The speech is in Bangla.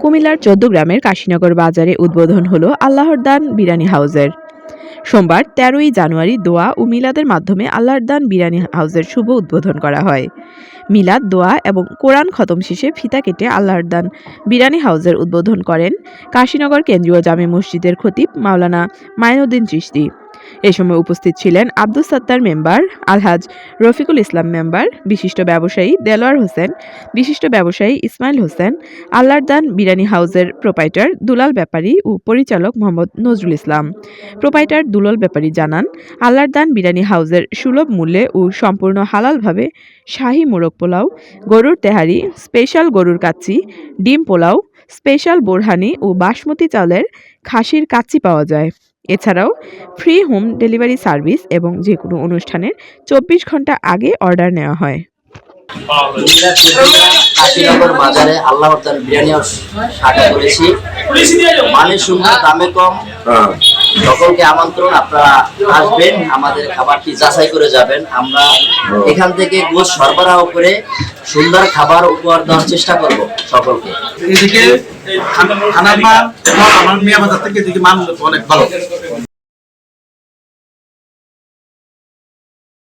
কুমিল্লার চোদ্দ গ্রামের কাশীনগর বাজারে উদ্বোধন হলো আল্লাহর দান বিরিয়ানি হাউসের। সোমবার তেরোই জানুয়ারি দোয়া ও মিলাদের মাধ্যমে আল্লাহর দান বিরিয়ানি হাউসের শুভ উদ্বোধন করা হয়। মিলাদ দোয়া এবং কোরআন খতম শেষে ফিতা কেটে আল্লাহর দান বিরিয়ানি হাউসের উদ্বোধন করেন কাশীনগর কেন্দ্রীয় জামে মসজিদের খতিব মাওলানা মাইনুদ্দিন চিশতি। এ সময় উপস্থিত ছিলেন আব্দুস সাত্তার মেম্বার, আলহাজ রফিকুল ইসলাম মেম্বার, বিশিষ্ট ব্যবসায়ী দেলোয়ার হোসেন, বিশিষ্ট ব্যবসায়ী ইসমাইল হোসেন আল্লাহর দান বিরিয়ানি হাউসের প্রোপাইটার, দুলাল ব্যাপারী ও পরিচালক মোহাম্মদ নজরুল ইসলাম। প্রোপাইটার দুলাল ব্যাপারী জানান আল্লাহর দান বিরিয়ানি হাউসের সুলভ মূল্যে ও সম্পূর্ণ হালালভাবে শাহী মোরগ পোলাও, গরুর তেহারি, স্পেশাল গরুর কাচ্চি, ডিম পোলাও, স্পেশাল বোরহানি ও বাসমতি চালের খাসির কাচ্চি পাওয়া যায়। এছাড়াও ফ্রি হোম ডেলিভারি সার্ভিস এবং যে কোনো অনুষ্ঠানের চব্বিশ ঘণ্টা আগে অর্ডার নেওয়া হয়। কাশীনগর বাজারে আল্লাহ বিরিয়ানি হাউস করেছি। মানে সুন্দর দামে কম। সকলকে আমন্ত্রণ, আপনারা আসবেন, আমাদের খাবারটি যাচাই করে যাবেন। আমরা এখান থেকে গোশ সরবরাহ করে সুন্দর খাবার উপহার দেওয়ার চেষ্টা করব সকলকে। এদিকে আমার থেকে এদিকে মান অনেক ভালো।